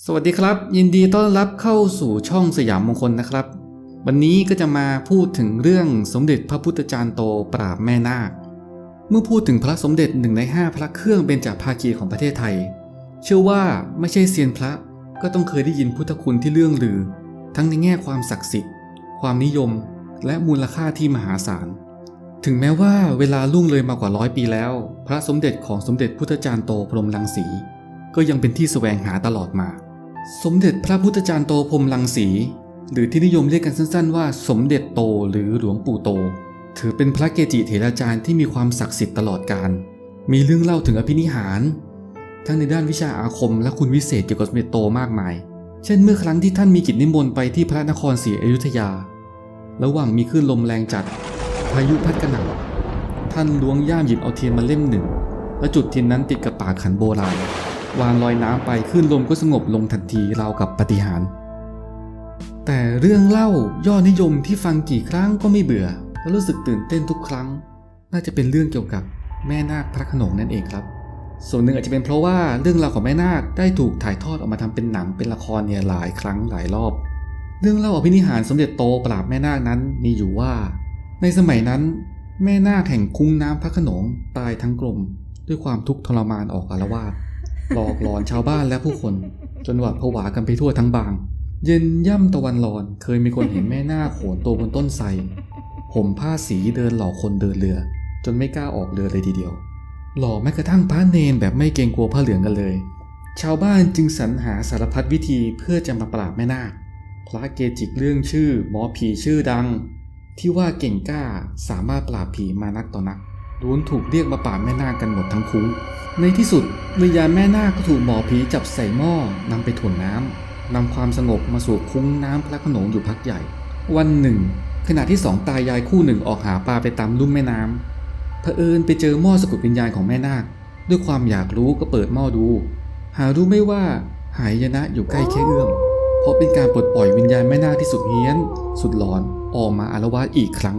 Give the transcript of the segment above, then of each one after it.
สวัสดีครับ ยินดีต้อนรับเข้าสู่ช่องสยามมงคลนะครับ วันนี้ก็จะมาพูดถึงเรื่องสมเด็จพระพุทธจารย์โตปราบแม่นาค เมื่อพูดถึงพระสมเด็จหนึ่งในห้าพระเครื่องเบญจภาคีของประเทศไทย เชื่อว่าไม่ใช่เซียนพระก็ต้องเคยได้ยินพุทธคุณที่เรื่องลือ ทั้งในแง่ความศักดิ์สิทธิ์ ความนิยม และมูลค่าที่มหาศาล ถึงแม้ว่าเวลาล่วงเลยมากว่าร้อยปีแล้ว พระสมเด็จของสมเด็จพุทธจารย์โตพรหมรังสี ก็ยังเป็นที่แสวงหาตลอดมา สมเด็จพระพุทธจารย์โตพรมรังสี หรือที่นิยมเรียกกันสั้นๆ ว่าสมเด็จโตหรือหลวงปู่โต ถือเป็นพระเกจิเถราจารย์ที่มีความศักดิ์สิทธิ์ตลอดกาลมีเรื่องเล่าถึงอภินิหาร ทั้งในด้านวิชาอาคมและคุณวิเศษเกี่ยวกับสมเด็จโตมากมาย เช่นเมื่อครั้งที่ท่านมีกิจนิมนต์ไปที่พระนครศรีอยุธยา ระหว่างมีคลื่นลมแรงจัด พายุพัดกระหน่ำท่านล้วงย่ามหยิบเอาเทียนมาเล่มหนึ่ง และจุดเทียนนั้นติดกับปากขันโบราณ วางลอยน้ำไปคลื่นลมก็สงบลงทันทีราวกับปฏิหาร แต่เรื่องเล่ายอดนิยมที่ฟังกี่ครั้งก็ไม่เบื่อ และรู้สึกตื่นเต้นทุกครั้ง น่าจะเป็นเรื่องเกี่ยวกับแม่นาคพระขนงนั่นเองครับ ส่วนหนึ่งอาจจะเป็นเพราะว่าเรื่องราวของแม่นาคได้ถูกถ่ายทอดออกมาทำเป็นหนังเป็นละครเนี่ยหลายครั้งหลายรอบ เรื่องเล่าอภินิหารสมเด็จโตปราบแม่นาคนั้นมีอยู่ว่า ในสมัยนั้น แม่นาคแห่งคุ้งน้ำพระขนงตายทั้งกลมด้วยความทุกข์ทรมานออกอารวาส หลอกหลอนชาวบ้านและผู้คน จนหวาดผวากันไปทั่วทั้งบาง เย็นย่ำตะวันร้อน เคยมีคนเห็นแม่นาโขนตัวบนต้นไทรห่มผ้าสีเดินหลอกคนเดินเรือ จนไม่กล้าออกเรือเลยทีเดียว หล่อแม้กระทั่งพระเนนแบบไม่เกรงกลัวผ้าเหลืองกันเลย ชาวบ้านจึงสรรหาสารพัดวิธีเพื่อจะมาปราบแม่นาคพระเกจิเรื่องชื่อหมอผีชื่อดัง ที่ว่าเก่งกล้าสามารถปราบผีมานักต่อนัก ล้วนถูกเรียกมาปราแม่นาคกันหมดทั้งคุ้ง ในที่สุดวิญญาณแม่นาคก็ถูกหมอผีจับใส่หม้อนำไปถ่วงน้ำนำความสงบมาสู่คุ้งน้ำพระขนงอยู่พักใหญ่ วันหนึ่ง ขณะที่สองตายายคู่หนึ่งออกหาปลาไปตามลุ่มแม่น้ำเผอิญไปเจอหม้อสะกดวิญญาณของแม่นาค ด้วยความอยากรู้ก็เปิดหม้อดู หารู้ไม่ว่าหายนะอยู่ใกล้แค่เอื้อมเพราะเป็นการปลดปล่อยวิญญาณแม่นาคที่สุดเฮี้ยน สุดหลอนออกมาอารวาสอีกครั้ง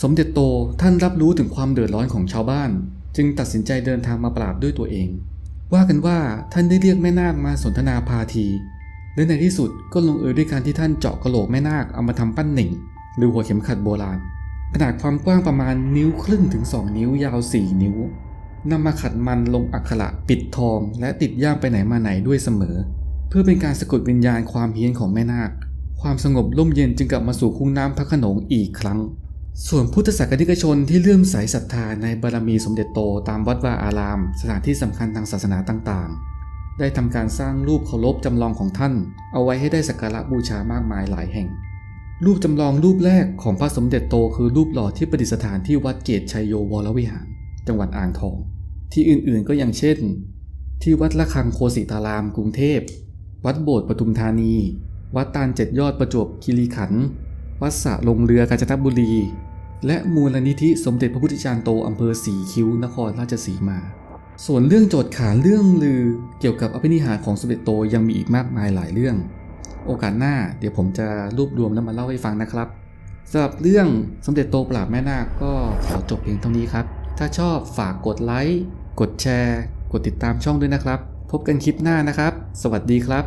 สมเด็จโตท่านรับรู้ถึงความเดือดร้อนของชาวบ้าน จึงตัดสินใจเดินทางมาปราบด้วยตัวเอง ว่ากันว่าท่านได้เรียกแม่นาคมาสนทนาพาทีและในที่สุดก็ลงเอยด้วยการที่ท่านเจาะกระโหลกแม่นาคเอามาทำปั้นหนึ่ง หรือหัวเข็มขัดโบราณ ขนาดความกว้างประมาณนิ้วครึ่งถึง 2 นิ้วยาว 4 นิ้วนำมาขัดมันลงอักขระปิดทอง และติดย่ามไปไหนมาไหนด้วยเสมอ เพื่อเป็นการสะกดวิญญาณความเฮี้ยนของแม่นาค ความสงบร่มเย็นจึงกลับมาสู่คุ้งน้ำพระโขนงอีกครั้ง ส่วนพุทธศาสนิกชนที่เลื่อมใสศรัทธาในบารมีสมเด็จโตตามวัดวาอาราม สถานที่สำคัญทางศาสนาต่างๆ ได้ทำการสร้างรูปเคารพจำลองของท่าน เอาไว้ให้ได้สักการะบูชามากมายหลายแห่ง รูปจำลองรูปแรกของพระสมเด็จโตคือรูปหล่อที่ประดิษฐานที่วัดเกตชัยโยวรวิหาร จังหวัดอ่างทอง ที่อื่นๆก็อย่างเช่น ที่วัดละคังโคสิตารามกรุงเทพ วัดโบสถ์ปทุมธานี วัดตาลเจ็ดยอดประจวบคีรีขันธ์วัดสะลงเรือกาญจนบุรี และมูลนิธิสมเด็จพระพุทธจารย์โตอำเภอสีคิ้วนครราชสีมา ส่วนเรื่องโจทย์ขานเรื่องลือเกี่ยวกับอภินิหารของสมเด็จโตยังมีอีกมากมายหลายเรื่อง โอกาสหน้าเดี๋ยวผมจะรวบรวมแล้วมาเล่าให้ฟังนะครับสำหรับเรื่องสมเด็จโตปราบแม่นาคก็ขอจบเพียงเท่านี้ครับ ถ้าชอบฝากกดไลค์ กดแชร์ กดติดตามช่องด้วยนะครับ พบกันคลิปหน้านะครับ สวัสดีครับ